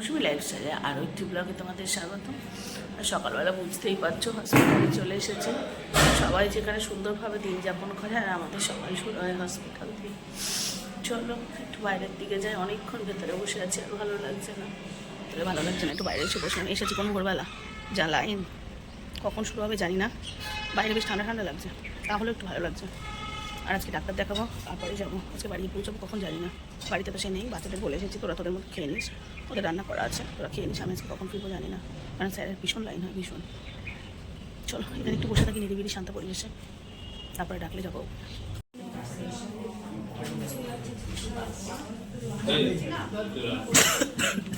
মৌসুমি লাইফস্টাইলে আরও একটি ব্লগে তোমাদের স্বাগত সকালবেলা বুঝতেই পারছ হসপিটালে চলে এসেছে। সবাই যেখানে সুন্দরভাবে দিন যাপন করে, আর আমাদের সবাই শুরু হয় হসপিটাল দিয়ে চলো, একটু বাইরের দিকে যাই। অনেকক্ষণ ভেতরে বসে আছি, আর ভালো লাগছে না। ভেতরে ভালো লাগছে না, একটু বাইরে এসে বসে এসেছি কোনো ভোরবেলা যা লাইন কখন শুরু হবে জানি না। বাইরে বেশ ঠান্ডা ঠান্ডা লাগছে, তাহলে একটু ভালো লাগছে। আর আজকে ডাক্তার দেখাবো, তারপরে যাব। আজকে বাড়ি পৌঁছাবো, কখন জানি না। বাড়িতে তো সে নেই, বাচ্চাদের বলে এসেছি, তোরা তোদের মধ্যে খেয়ে নিস। ওদের রান্না করা আছে, তোরা খেয়ে নিস, আমি আজকে কখন ফিরবো জানি না। কারণ স্যারের ভীষণ লাইন হয়, ভীষণ। চলো, এখানে একটু বসে থাকি, নিরিবিলি, শান্ত পরিবেশে। তারপরে ডাকলে যাব। Thank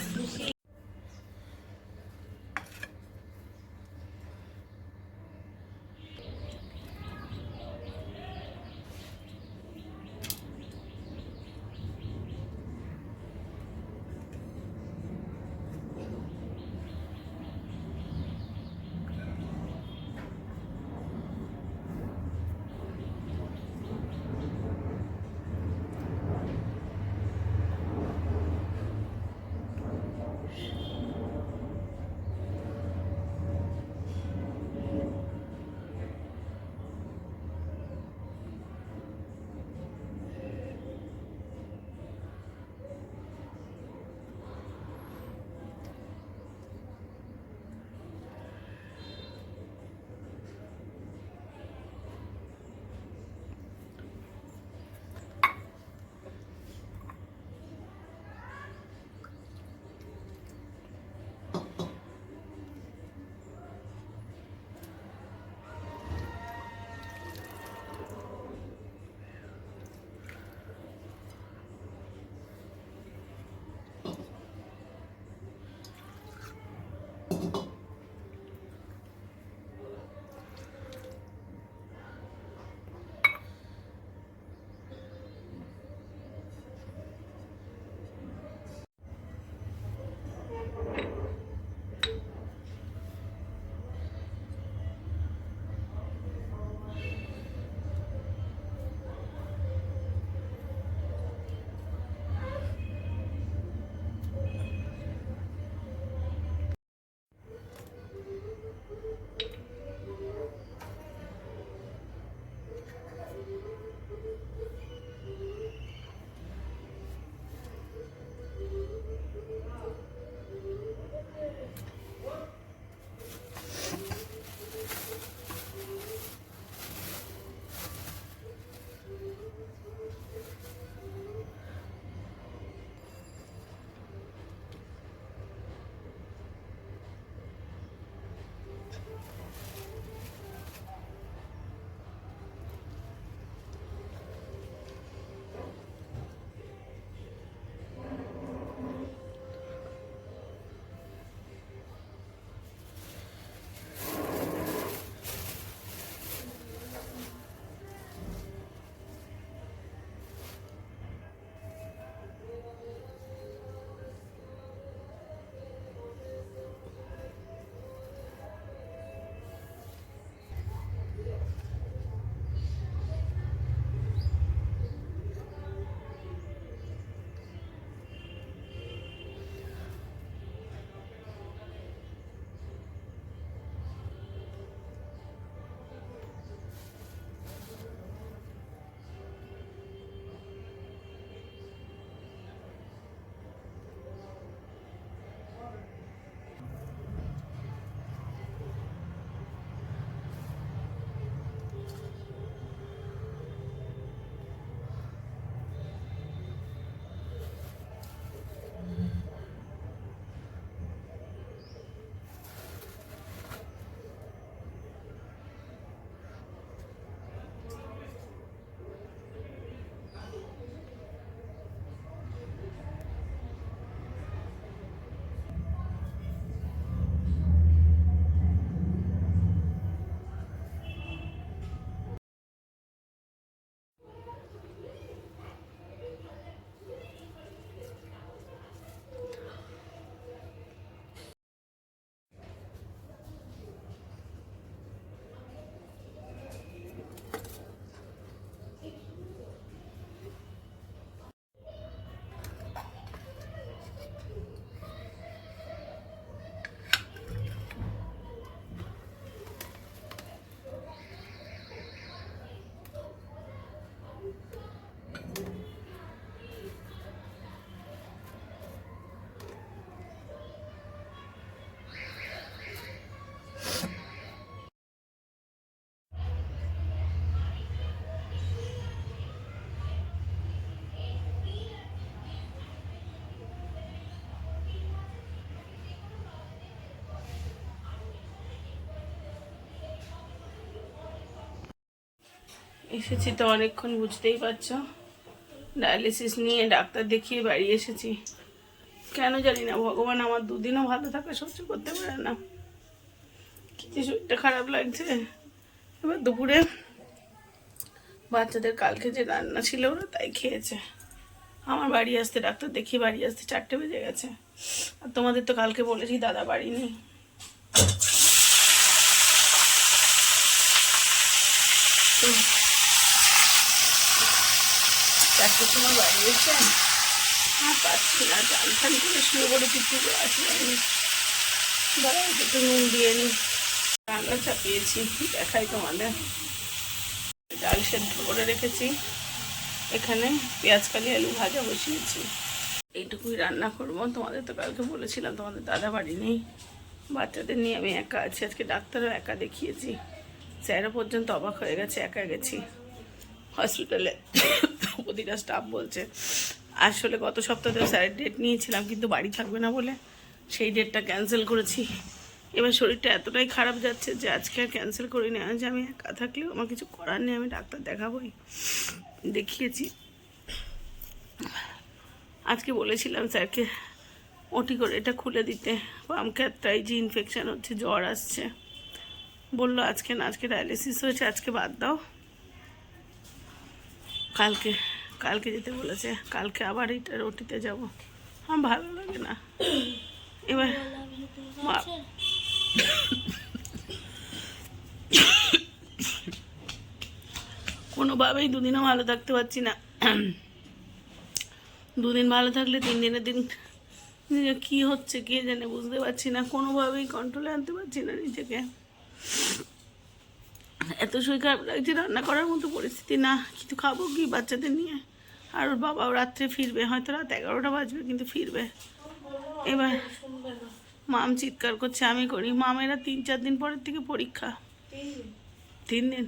এসেছি তো অনেকক্ষণ বুঝতেই পারছ। ডায়ালিসিস নিয়ে ডাক্তার দেখিয়ে বাড়ি এসেছি। কেন জানি না, ভগবান আমার দুদিনও ভালো থাকা সহ্য করতে পারে না। কি যে শরীরটা খারাপ লাগছে। এবার দুপুরে বাচ্চাদের কালকে যে রান্না ছিল ওরা তাই খেয়েছে। আমার বাড়ি আসতে, ডাক্তার দেখিয়ে বাড়ি আসতে চারটে বেজে গেছে। আর তোমাদের তো কালকে বলেছি দাদা বাড়ি নেই তো চারটের সময় বাড়ি এসে আর পাচ্ছি না চান ফান করে শুয়ে পড়ে কিছু আসি আমি দাঁড়াও একটু নুন দিয়ে নি রান্না চাপিয়েছি দেখাই তোমাদের ডাল সেদ্ধ করে রেখেছি এখানে পেঁয়াজ কালি আলু ভাজা বসিয়েছি এইটুকুই রান্না করব তোমাদের তো কালকে বলেছিলাম তোমাদের দাদা বাড়ি নেই বাচ্চাদের নিয়ে আমি একা আছি আজকে ডাক্তারও একা দেখিয়েছি স্যারও পর্যন্ত অবাক হয়ে গেছে একা গেছি। হসপিটালে প্রতিটা স্টাফ বলছে, আসলে গত সপ্তাহে স্যারের ডেট নিয়েছিলাম, কিন্তু বাড়ি থাকবে না বলে সেই ডেটটা ক্যান্সেল করেছি। এবার শরীরটা এতটাই খারাপ যাচ্ছে যে আজকে আর ক্যান্সেল করি না আজ আমি একা থাকলেও আমার কিছু করার নেই, আমি ডাক্তার দেখাবোই। দেখিয়েছি। আজকে বলেছিলাম স্যারকে ওটি করে, এটা খুলে দিতে। পামক্যাটটাই যে ইনফেকশান হচ্ছে, জ্বর আসছে। বলল, আজকে না, আজকে ডায়ালিসিস হয়েছে, আজকে বাদ দাও। কালকে কালকে যেতে বলেছে, কালকে আবার এটা রুটিতে যাব। আমার ভালো লাগে না। এবার কোনোভাবেই দুদিনও ভালো থাকতে পারছি না। দুদিন ভালো থাকলে তিন দিনের দিন কী হচ্ছে কে জানে বুঝতে পারছি না। কোনোভাবেই কন্ট্রোলে আনতে পারছি না নিজেকে। এত শরীর খারাপ লাগছে রান্না করার মতো পরিস্থিতি না। কিছু খাব কি বাচ্চাদের নিয়ে? আর ওর বাবাও রাত্রে ফিরবে হয়তো রাত এগারোটা বাজবে কিন্তু ফিরবে। এবার মাম চিৎকার করছে আমি করি। মামেরা তিন চার দিন পরের থেকে পরীক্ষা। তিন দিন?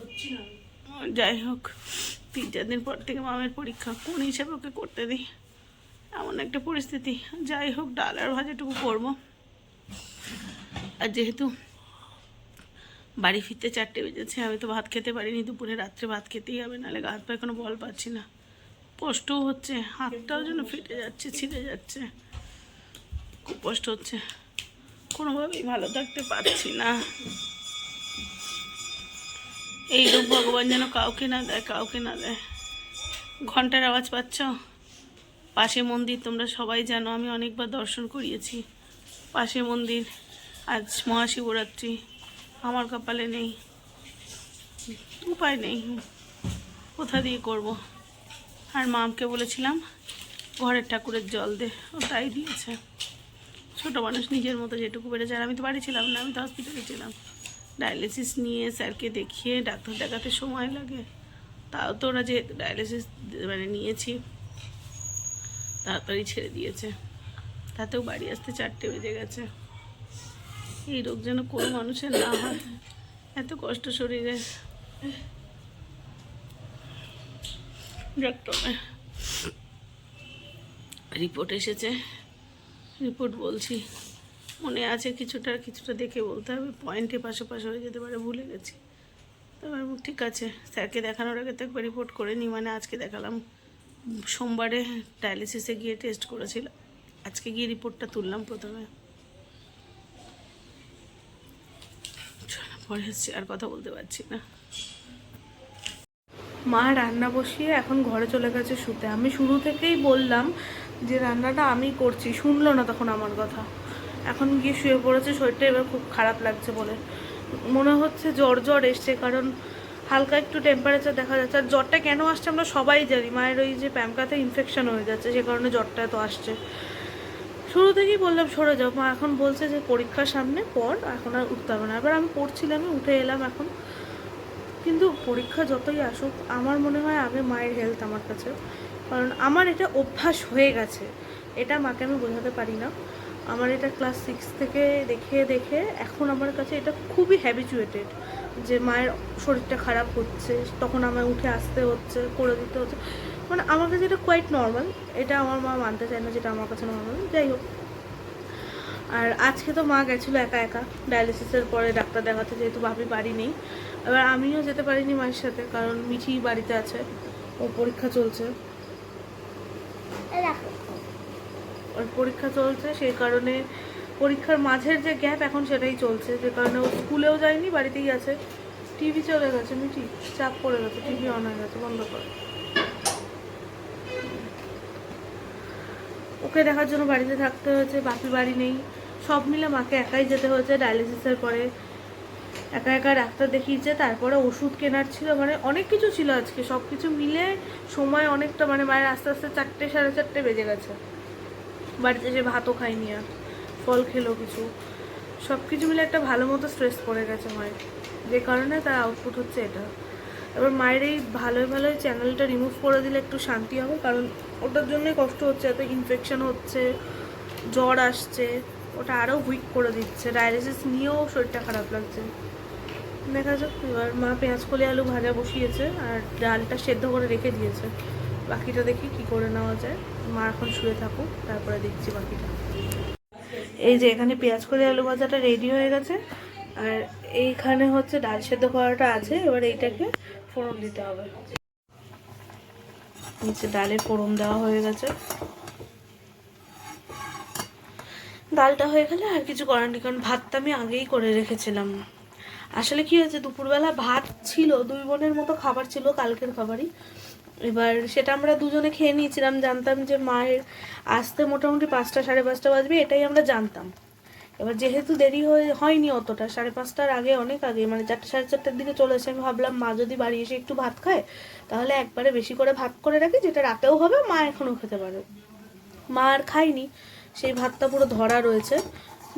হচ্ছি যাই হোক তিন চার দিন পর থেকে মামের পরীক্ষা। কোন হিসাবে ওকে করতে দিই? এমন একটা পরিস্থিতি। যাই হোক ডাল আর ভাজাটুকু করব। আর যেহেতু বাড়ি ফিরতে চারটে বেজেছে, আমি তো ভাত খেতে পারিনি, দুপুরে রাত্রে ভাত খেতেই হবে, নাহলে গা হাত পায়ে কোনো বল পাচ্ছি না। কষ্টও হচ্ছে, হাতটাও যেন ফেটে যাচ্ছে, ছিঁড়ে যাচ্ছে। খুব কষ্ট হচ্ছে। কোনোভাবেই ভালো থাকতে পারছি না। এই রূপ ভগবান যেন কাউকে না দেয়, কাউকে না দেয়। ঘণ্টার আওয়াজ পাচ্ছ? পাশে মন্দির তোমরা সবাই জানো, আমি অনেকবার দর্শন করিয়েছি। পাশে মন্দির। আজ মহাশিবরাত্রি। আমার কপালে নেই। উপায় নেই। কোথা দিয়ে করব? আর মামকে বলেছিলাম, ঘরের ঠাকুরের জল দে। ও তাই দিয়েছে। ছোটো মানুষ নিজের মতো যেটুকু বেড়েছে আর আমি তো বাড়ি ছিলাম না, আমি তো হসপিটালে ছিলাম। ডায়ালিসিস নিয়ে স্যারকে দেখিয়ে ডাক্তার দেখাতে সময় লাগে। তাও তো ওরা যে ডায়ালিসিস মানে নিয়েছি, তাড়াতাড়ি ছেড়ে দিয়েছে। তাতেও বাড়ি আসতে চারটে বেজে গেছে। এই রোগ যেন কোনো মানুষের না হয়। এত কষ্ট শরীরে। রিপোর্ট এসেছে। রিপোর্ট বলছি। মনে আছে কিছুটা কিছুটা দেখে বলতে হবে। পয়েন্টে পাশাপাশি হয়ে যেতে পারে ভুলে গেছি। আমি, ঠিক আছে স্যারকে দেখানোর আগে তো একবার রিপোর্ট করে নিই মানে আজকে দেখালাম। সোমবারে ডায়ালিসিসে গিয়ে টেস্ট করেছিলাম আজকে গিয়ে রিপোর্টটা তুললাম প্রথমে। পরে হচ্ছে, আর কথা বলতে পারছি না। মা রান্না বসিয়ে এখন ঘরে চলে গেছে শুতে। আমি শুরু থেকেই বললাম যে রান্নাটা আমি করছি, শুনলো না তখন আমার কথা। এখন গিয়ে শুয়ে পড়েছে, শরীরটা এবার খুব খারাপ লাগছে বলে। মনে হচ্ছে জ্বর জ্বর এসছে, কারণ হালকা একটু টেম্পারেচার দেখা যাচ্ছে। আর জ্বরটা কেন আসছে আমরা সবাই জানি। মায়ের ওই যে প্যামকাতে ইনফেকশন হয়ে যাচ্ছে, সে কারণে জ্বরটা এত আসছে। শুরু থেকেই বললাম, সরে যাও। মা এখন বলছে যে পরীক্ষার সামনে পর এখন আর উঠতে হবে না। এবার আমি পড়ছিলামই উঠে এলাম এখন। কিন্তু পরীক্ষা যতই আসুক, আমার মনে হয় আগে মায়ের হেলথ আমার কাছে। কারণ আমার এটা অভ্যাস হয়ে গেছে। এটা মাকে আমি বোঝাতে পারি না। আমার এটা ক্লাস সিক্স থেকে দেখে দেখে এখন আমার কাছে এটা খুবই হ্যাবিচুয়েটেড যে মায়ের শরীরটা খারাপ হচ্ছে, তখন আমায় উঠে আসতে হচ্ছে, করে দিতে হচ্ছে। মানে আমার কাছে এটা কোয়াইট নর্মাল এটা আমার মা মানতে চায় না যেটা আমার কাছে নর্মাল যাই হোক। আর আজকে তো মা গেছিল একা একা। ডায়ালিসিসের পরে ডাক্তার দেখাতে যেহেতু ভাবি বাড়ি নেই। এবার আমিও যেতে পারিনি মায়ের সাথে কারণ মিঠি বাড়িতে আছে। ও পরীক্ষা চলছে। ওর পরীক্ষা চলছে, সেই কারণে পরীক্ষার মাঝের যে গ্যাপ এখন সেটাই চলছে। যে কারণে ও স্কুলেও যায়নি, বাড়িতেই আছে। টিভি চলে গেছে, মিঠি। চাপ পড়ে গেছে টিভি অন হয়ে গেছে, বন্ধ করে। ওকে দেখার জন্য বাড়িতে থাকতে হয়েছে বাপি বাড়ি নেই। সব মিলে মাকে একাই যেতে হয়েছে ডায়ালিসিসের পরে। একা একা ডাক্তার দেখিয়েছে, তারপরে ওষুধ কেনার ছিল মানে অনেক কিছু ছিল আজকে। সব কিছু মিলে সময় অনেকটা মানে মায়ের আস্তে আস্তে চারটে, সাড়ে চারটে বেজে গেছে। বাড়িতে এসে ভাতও খাইনি আর, ফল খেলো কিছু। সব কিছু মিলে একটা ভালো মতো স্ট্রেস পড়ে গেছে মায়ের। যে কারণে তার আউটপুট হচ্ছে এটা। এবার মায়ের এই ভালোই ভালোই চ্যানেলটা রিমুভ করে দিলে একটু শান্তি হবে, কারণ ওটার জন্যই কষ্ট হচ্ছে, এত ইনফেকশন হচ্ছে, জ্বর আসছে, ওটা আরও উইক করে দিচ্ছে ডায়ালিসিস নিয়েও শরীরটা খারাপ লাগছে। দেখা যাক, এবার মা পেঁয়াজ, কলি, আলু ভাজা বসিয়েছে, আর ডালটা সেদ্ধ করে রেখে দিয়েছে। বাকিটা দেখি কি করে নেওয়া যায়। মা এখন শুয়ে থাকুক, তারপরে দেখছি বাকিটা। এই যে এখানে পেঁয়াজ, কলি, আলু ভাজাটা রেডি হয়ে গেছে, আর এইখানে হচ্ছে ডাল সেদ্ধ করাটা আছে, এবার এইটাকে ফোড়ন দিতে হবে। নিচে ডালে ফোড়ন দেওয়া হয়ে গেছে। ডালটা হয়ে গেলে আর কিছু করার নেই, কারণ ভাতটা আমি আগেই করে রেখেছিলাম। আসলে কি হয়েছে, দুপুরবেলা ভাত ছিল, দুই বোনের মতো খাবার ছিল, কালকের খাবারই। এবার সেটা আমরা দুজনে খেয়ে নিয়েছিলাম, জানতাম যে মায়ের আসতে মোটামুটি পাঁচটা, সাড়ে পাঁচটা বাজবে, এটাই আমরা জানতাম। এবার যেহেতু দেরি হয়ে হয়নি অতটা সাড়ে পাঁচটার আগে অনেক আগে মানে চারটে সাড়ে চারটার দিকে চলে এসে আমি ভাবলাম মা যদি বাড়ি এসে একটু ভাত খায় তাহলে একবারে বেশি করে ভাত করে রাখি যেটা রাতেও হবে মা এখনও খেতে পারে। মা আর খায়নি সেই ভাতটা পুরো ধরা রয়েছে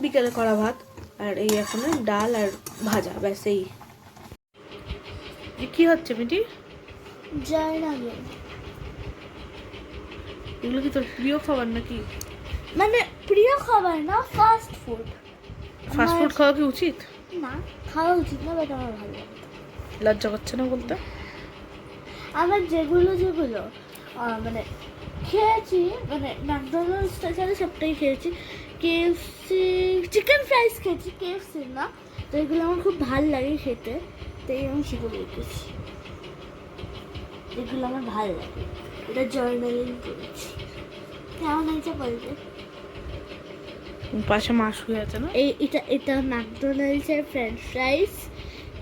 বিকেলে করা ভাত আর এই এখন ডাল আর ভাজা ব্যাস এই। কি হচ্ছে মিটি জয়নগর এগুলো কি তোর প্রিয় খাবার নাকি? মানে প্রিয় খাবার না ফাস্ট ফুড ফাস্ট ফুড খাওয়া কি উচিত? না খাওয়া উচিত না বাট আমার ভালো লাগে। লজ্জা করছে না বলতে? আমার যেগুলো যেগুলো মানে খেয়েছি মানে ম্যাকডোনাল্ডসটা ছাড়া সবটাই খেয়েছি। কেএফসি চিকেন ফ্রাইস খেয়েছি কেএফসি না তো এগুলো আমার খুব ভালো লাগে খেতে তাই আমি সেগুলো রেখেছি এগুলো আমার ভালো লাগে। এটা জার্নালিং করেছি। কেমন হয়েছে বলতে? পাশে মা শুয়ে আছে না? এই এটা এটা ম্যাকডোনাল্ডসের ফ্রেঞ্চ ফ্রাইস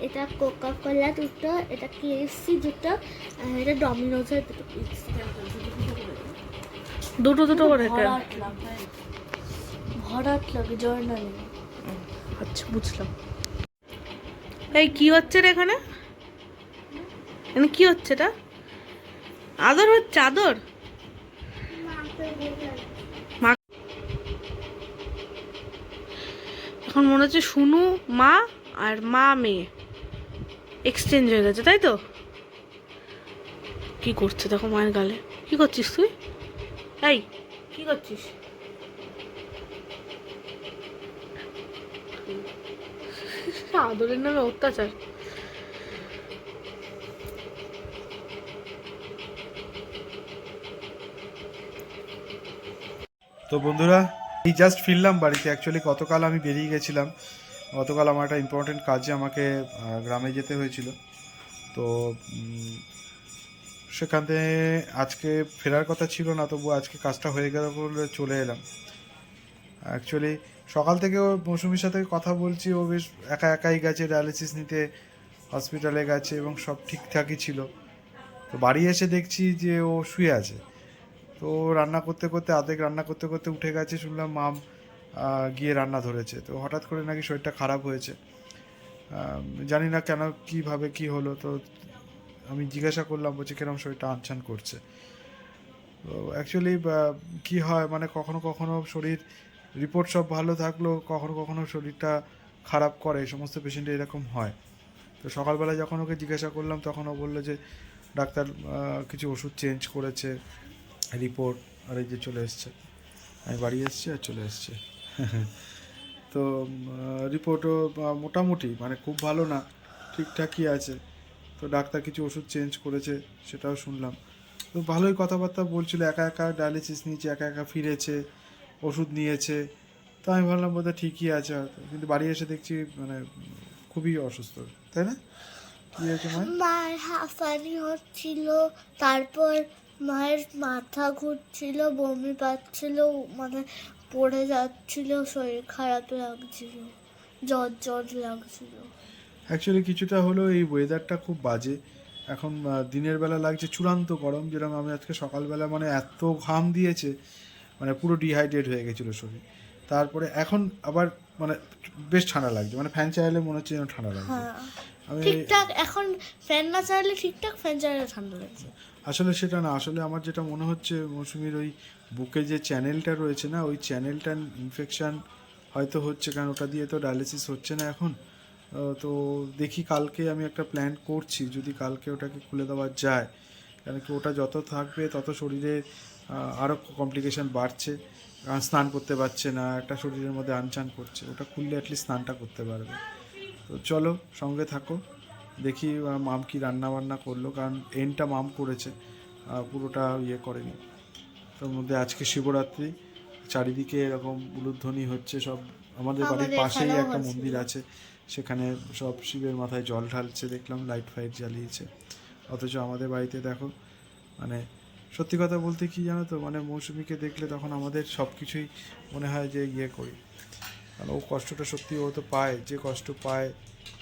এটা কোকা কোলা দুটো এটা কেএফসি দুটো আর এটা ডমিনোজের দুটো দুটো দুটো করে কেন? ভরাট লাগে লাগে আচ্ছা বুঝলাম। এই কি হচ্ছে রে এখানে? এখানে কি হচ্ছে এটা? আদর হচ্ছে আদর? এখন মনে হচ্ছে শুনু মা আর মা মেয়ে। এক্সচেঞ্জ হয়ে গেছে তাই তো? কি করছে দেখো মায়ের গালে। কি করছিস তুই? এই কি করছিস? আদরের নামে অত্যাচার। তো বন্ধুরা এই জাস্ট ফিরলাম বাড়িতে অ্যাকচুয়ালি গতকাল আমি বেরিয়ে গেছিলাম। গতকাল আমার একটা ইম্পর্টেন্ট কাজে আমাকে গ্রামে যেতে হয়েছিল। তো সেখান আজকে ফেরার কথা ছিল না তবু আজকে কাজটা হয়ে গেল বলে চলে এলাম। অ্যাকচুয়ালি সকাল থেকে ও মৌসুমির সাথে কথা বলছি, ও বেশ একা একাই গেছে ডায়ালিসিস নিতে হসপিটালে গেছে এবং সব ঠিকঠাকই ছিল। তো বাড়ি এসে দেখছি যে ও শুয়ে আছে। তো রান্না করতে করতে আধেক রান্না করতে করতে উঠে গেছে শুনলাম আহ, গিয়ে রান্না ধরেছে। তো হঠাৎ করে নাকি শরীরটা খারাপ হয়েছে। জানি না কেন কীভাবে কি হলো তো আমি জিজ্ঞাসা করলাম বলছি কেরম শরীরটা আনছান করছে। তো অ্যাকচুয়ালি কী হয় মানে কখনো কখনো শরীর রিপোর্ট সব ভালো থাকলেও কখনো কখনো শরীরটা খারাপ করে সমস্ত পেশেন্টের এরকম হয়। তো সকালবেলা যখন ওকে জিজ্ঞাসা করলাম তখন ও বলল যে ডাক্তার কিছু ওষুধ চেঞ্জ করেছে। রিপোর্ট আর এই যে চলে এসছে। আমি বাড়ি এসছি আর চলে এসছে। তো রিপোর্টও মোটামুটি মানে খুব ভালো না, ঠিকঠাকই আছে। তো ডাক্তার কিছু ওষুধ চেঞ্জ করেছে, সেটাও শুনলাম। তো ভালোই কথাবার্তা বলছিল, একা একা ডায়ালিসিস নিয়েছে, একা একা ফিরেছে, ওষুধ নিয়েছে। তো আমি ভাবলাম বোধহয় ঠিকই আছে হয়তো। কিন্তু বাড়ি এসে দেখছি মানে খুবই অসুস্থ, তাই না? কি হয়েছে তারপর মায়ের মাথা ঘুরছিল, বমি পাচ্ছিল মানে পড়ে যাচ্ছিল, শরীর খারাপ লাগছিল, জ্বর জ্বর লাগছিল। অ্যাকচুয়ালি কিছুটা হলেও এই ওয়েদারটা খুব বাজে। এখন দিনের বেলা লাগছে চূড়ান্ত গরম, যেরকম আমি আজকে সকালবেলা মানে এত ঘাম দিয়েছে মানে পুরো ডিহাইড্রেট হয়ে গেছিল শরীর। তারপরে এখন আবার মানে বেশ ঠান্ডা লাগছে মানে ফ্যান চালালে মনে হচ্ছে যেন ঠান্ডা লাগছে। হ্যাঁ। আমি ঠিকঠাক এখন ফ্যান না চালালে ঠিকঠাক ফ্যান চালালে ঠান্ডা লাগছে। আসলে সেটা না আসলে আমার যেটা মনে হচ্ছে মৌসুমির ওই বুকে যে চ্যানেলটা রয়েছে না ওই চ্যানেলটার ইনফেকশন হয়তো হচ্ছে কারণ ওটা দিয়ে তো ডায়ালিসিস হচ্ছে না এখন। তো দেখি কালকে আমি একটা প্ল্যান করছি যদি কালকে ওটাকে খুলে দেওয়া যায়। কারণ কি ওটা যত থাকবে তত শরীরে আরও কমপ্লিকেশান বাড়ছে। কারণ স্নান করতে পারছে না একটা শরীরের মধ্যে আনচান করছে ওটা খুললে অ্যাটলিস্ট স্নানটা করতে পারবে। তো চলো সঙ্গে থাকো দেখি মাম কি রান্না বান্না করল কারণ এনটা মাম করেছে পুরোটা ইয়ে করেনি। তার মধ্যে আজকে শিবরাত্রি চারিদিকে এরকম উলুধ্বনি হচ্ছে সব আমাদের বাড়ির পাশেই একটা মন্দির আছে সেখানে সব শিবের মাথায় জল ঢালছে দেখলাম লাইট ফাইট জ্বালিয়েছে। অথচ আমাদের বাড়িতে দেখো মানে সত্যি কথা বলতে কি জানো তো মানে মৌসুমিকে দেখলে তখন আমাদের সব কিছুই মনে হয় যে ইয়ে করি। কারণ ও কষ্টটা সত্যি ও তো পায়, যে কষ্ট পায়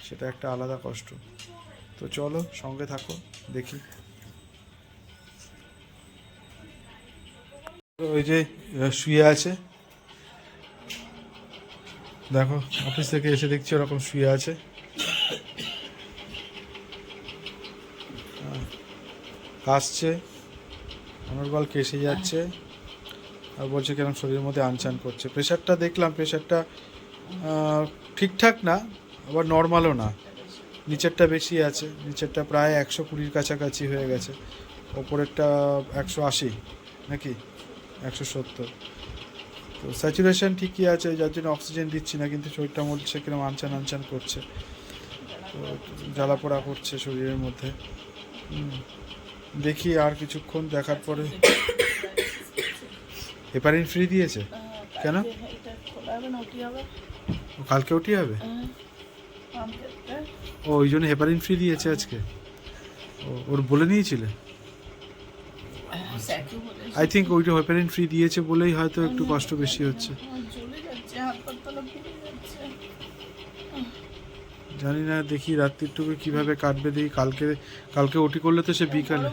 সেটা একটা আলাদা কষ্ট। তো চলো সঙ্গে থাকো, দেখি। ওই যে শুয়ে আছে। দেখো, অফিস থেকে এসে দেখছি ওরকম শুয়ে আছে। কাশছে অনর্গল কেসে যাচ্ছে আর বলছে কেরম শরীরের মধ্যে আনচান করছে। প্রেশারটা দেখলাম প্রেশারটা ঠিকঠাক না, আবার নর্মালও না। নিচেরটা বেশি আছে, নিচেরটা প্রায় একশো কুড়ির কাছাকাছি হয়ে গেছে। ওপরেরটা একশো আশি, নাকি? একশো সত্তর। তো স্যাচুরেশন ঠিকই আছে, যার জন্য অক্সিজেন দিচ্ছি না, কিন্তু শরীরটা বলছে কিরম আনচান আনচান করছে। তো জ্বালা পোড়া করছে শরীরের মধ্যে। হুম। দেখি আর কিছুক্ষণ দেখার পরে। হেপারিন ফ্রি দিয়েছে? কেন? কালকে ওটি হবে? হ্যাঁ। ও ওই জন্য হেপারিন ফ্রি দিয়েছে আজকে? ওর বলে নিয়েছিলে? আই থিঙ্ক ওইটা হেপারিন ফ্রি দিয়েছে বলেই হয়তো একটু কষ্ট বেশি হচ্ছে আমার জ্বলে যাচ্ছে হাত পা তলা ফুলে যাচ্ছে জানি না দেখি রাত্রিটুকু কীভাবে কাটবে দেখি কালকে কালকে ওটি করলে তো সে বিকালে?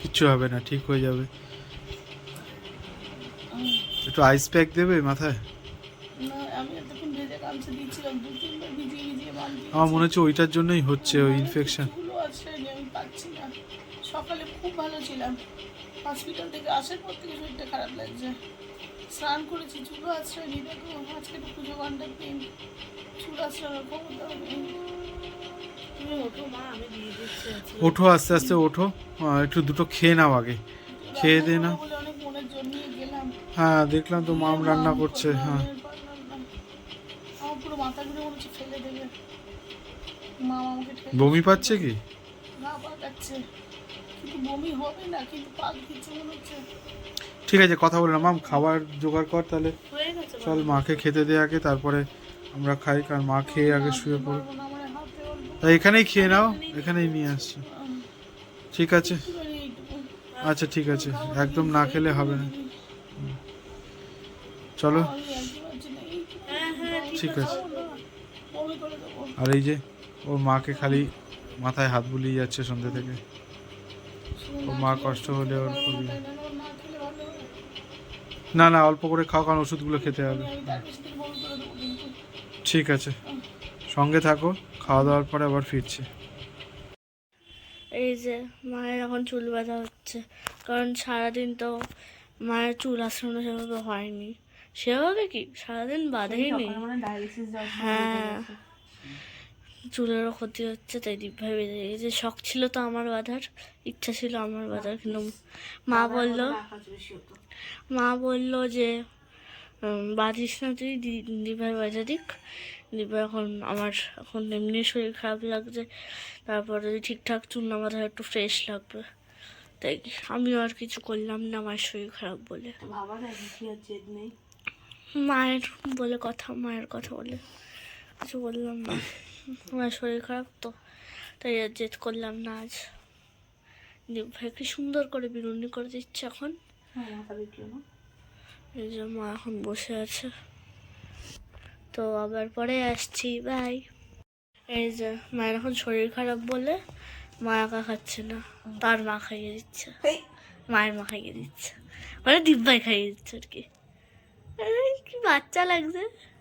কিচ্ছু হবে না ঠিক হয়ে যাবে। একটু আইস প্যাক দেবে মাথায়? আমার মনে হচ্ছে ওইটার জন্যই হচ্ছে ওই ইনফেকশন চুলও আছে আমি পাচ্ছি না সকালে খুব ভালো ছিলাম। হসপিটাল থেকে আসার পর থেকে শরীরটা খারাপ লাগছে। স্নান করেছি চুলও আশ্রয় নি দেখো আজকে তো পুজো ঘণ্টা পেন চুল আশ্রয় নেই তুমি ওঠো মা আমি দিয়ে দিচ্ছি ওঠো আস্তে আস্তে ওঠো। একটু দুটো খেয়ে নাও আগে। খেয়ে দে না। হ্যাঁ দেখলাম তো মাম রান্না করছে হ্যাঁ। আমার পুরো মাথা ঘুরে হচ্ছে ফেলে দেবে। মা আমাকে বমি পাচ্ছে কি? না পাকাচ্ছে কিন্তু বমি হবে না কিন্তু পাক দিচ্ছে মনে হচ্ছে। ঠিক আছে কথা বলে না মাম খাবার জোগাড় কর তাহলে। চল মাকে খেতে দে আগে তারপরে আমরা খাই কারণ মা খেয়ে আগে শুয়ে পড় তা এখানেই খেয়ে নাও এখানেই নিয়ে আসছি। ঠিক আছে। আচ্ছা ঠিক আছে। একদম না খেলে হবে না। চলো। হ্যাঁ হ্যাঁ ঠিক আছে। আর এই যে ওর মাকে খালি মাথায় হাত বুলিয়ে যাচ্ছে সন্ধ্যে থেকে। মা কষ্ট হলে ওর না, না, না। না না অল্প করে খাও কারণ ওষুধগুলো খেতে হবে। ঠিক আছে। সঙ্গে থাকো খাওয়া দাওয়ার পরে আবার ফিরছি। এই যে মায়ের এখন চুল বাঁধা হচ্ছে। কারণ সারাদিন তো মায়ের চুল আশ্রমে সেভাবে হয়নি। সেভাবে কি? সারাদিন মানে ডায়ালিসিস হ্যাঁ। চুলেরও ক্ষতি হচ্ছে তাই বেঁধে এই যে শখ ছিল তো আমার বাঁধার ইচ্ছা ছিল আমার বাঁধার কিন্তু মা বলল মা বলল যে বাঁধিস না তুই দি- দিভাই বাজা দিক। দিবা এখন আমার এখন এমনি শরীর খারাপ লাগছে। তারপরে যদি ঠিকঠাক চুল না মাথায় একটু ফ্রেশ লাগবে। তাই আমিও আর কিছু করলাম না আমার শরীর খারাপ বলে। ভাবা মায়ের বলে কথা মায়ের কথা বলে। কিছু বললাম না। আমার শরীর খারাপ তো তাই আর জেদ করলাম না আজ। ভাই কি সুন্দর করে বিরুনি করে দিচ্ছে এখন। হ্যাঁ এই যে মা এখন বসে আছে। তো আবার পরে আসছি বাই এই যে মায়ের এখন শরীর খারাপ বলে মা একা খাচ্ছে না তার মা খাইয়ে দিচ্ছে। মায়ের মা খাইয়ে দিচ্ছে। মানে দিব্যাই খাইয়ে দিচ্ছে আর কি। এই, কি বাচ্চা লাগছে।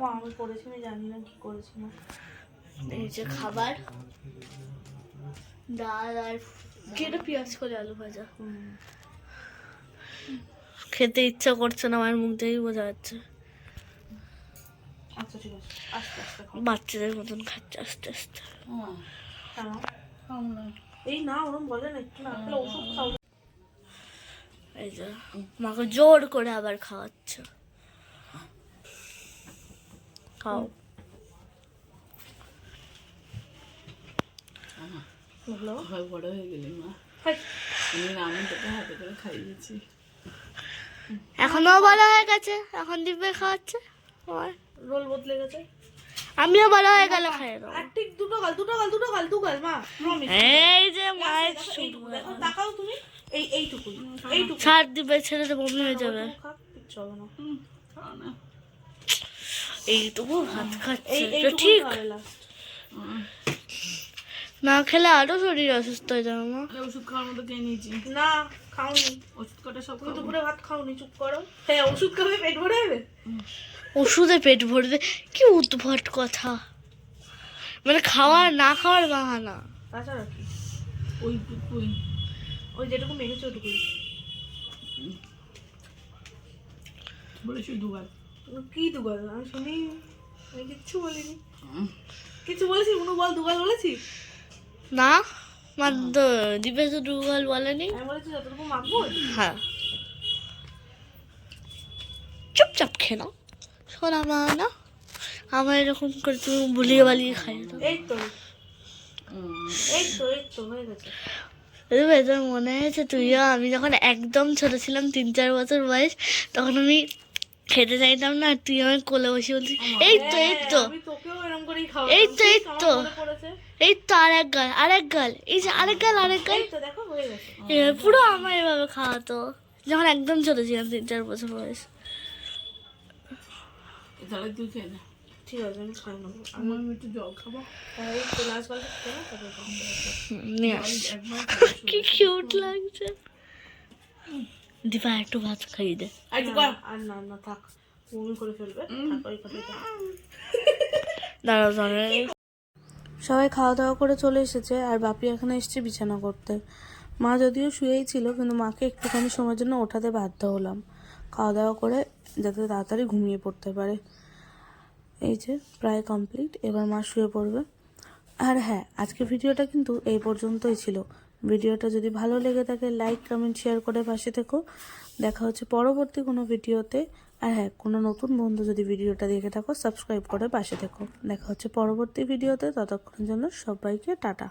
ও আমি করেছি আমি জানি না কি করেছি না এই যে খাবার ডাল আর কেটে পেঁয়াজ করে আলু ভাজা। খেতে ইচ্ছা করছে না আমার মুখ দেখেই বোঝা যাচ্ছে। আচ্ছা বাচ্চাদের মতন খাচ্ছে আস্তে আস্তে। এই না ওরম বলে না একটু না ওষুধ খাও। এই যে মাকে জোর করে আবার খাওয়াচ্ছে। খাও। বড় হয়ে গেলি মা। হাই। আমি রামন তোকে হাতে করে খাইয়েছি। এখনও বড় হয়ে গেছে এখন দিব্যে খাওয়াচ্ছে। রোল বদলে গেছে? আমিও বড় হয়ে গেলে খাইয়ে দেবো আর ঠিক দুটো গাল দুটো গাল দুটো গাল দু গাল মা এই যে মায়ের এইটুকু দেখো তাকাও তুমি এই এইটুকুই এইটুকু ছাড় দিবে ছেড়ে দেবো বমি হয়ে যাবে। না না। এইটুকু ভাত খাচ্ছে। ঠিক। না খেলে আরও শরীর অসুস্থ হয়ে যাবে মা। ওষুধ খাওয়ার মতো খেয়ে নিয়েছি। না খাওনি। ওষুধ কটা সব তুমি। দুপুরে ভাত খাওনি? চুপ করো। হ্যাঁ ওষুধ খাবে পেট ভরে যাবে? ওষুধে পেট ভরবে কি উদ্ভট কথা। মানে খাওয়ার না খাওয়ার বাহানা। তাছাড়া কি? ওইটুকুই ওই ওই যেটুকু মেখেছে ওটুকুই। বলেছি দুবার। কি দুগাল? আমি শুনি আমি কিচ্ছু বলিনি। কিছু বলেছি? মনু বল দুগাল বলেছি? না মাদ্য দিবে তো দুগাল বলেনি। আমি বলেছি যতটুকু মাখবো। হ্যাঁ। চুপচাপ খেয়ে নাও। শোনা মা না আমার এরকম করে তুমি বুলিয়ে বালিয়ে খাই দাও। এই তো। এই তো এই তো হয়ে গেছে। তোর মনে আছে তুইও আমি যখন একদম ছোট ছিলাম তিন চার বছর বয়স তখন আমি খেতে চাইতাম না তুই আমার কোলে বসে বলছিস এই তো এই তো। আমি তোকেও এরকম করেই খাওয়া এই তো, এই তো। এই তো আরেক গাল আরেক গাল এই যে আরেক গাল আরেক গাল। এই তো দেখো হয়ে পুরো আমার এভাবে খাওয়াতো। যখন একদম ছোট ছিলাম তিন চার বছর বয়স। কি কিউট লাগছে। দীপা একটু ভাত খাইয়ে দে। আর না না থাক। বমি করে ফেলবে। থাক ওই কথাই থাক। দাঁড়াও দাঁড়াও সবাই খাওয়া দাওয়া করে চলে এসেছে আর বাপি এখানে এসেছে বিছানা করতে। মা যদিও শুয়েই ছিল কিন্তু মাকে একটুখানি সময়ের জন্য ওঠাতে বাধ্য হলাম। খাওয়া দাওয়া করে যাতে তাড়াতাড়ি ঘুমিয়ে পড়তে পারে। এই যে প্রায় কমপ্লিট এবার মা শুয়ে পড়বে। আর হ্যাঁ আজকে ভিডিওটা কিন্তু এই পর্যন্তই ছিল। ভিডিওটা যদি ভালো লেগে থাকে লাইক কমেন্ট শেয়ার করে পাশে থেকো। দেখা হচ্ছে পরবর্তী কোনো ভিডিওতে। আর হ্যাঁ কোনো নতুন বন্ধু যদি ভিডিওটা দেখে থাকো সাবস্ক্রাইব করে পাশে থেকো। দেখা হচ্ছে পরবর্তী ভিডিওতে। ততক্ষণের জন্য সবাইকে টাটা।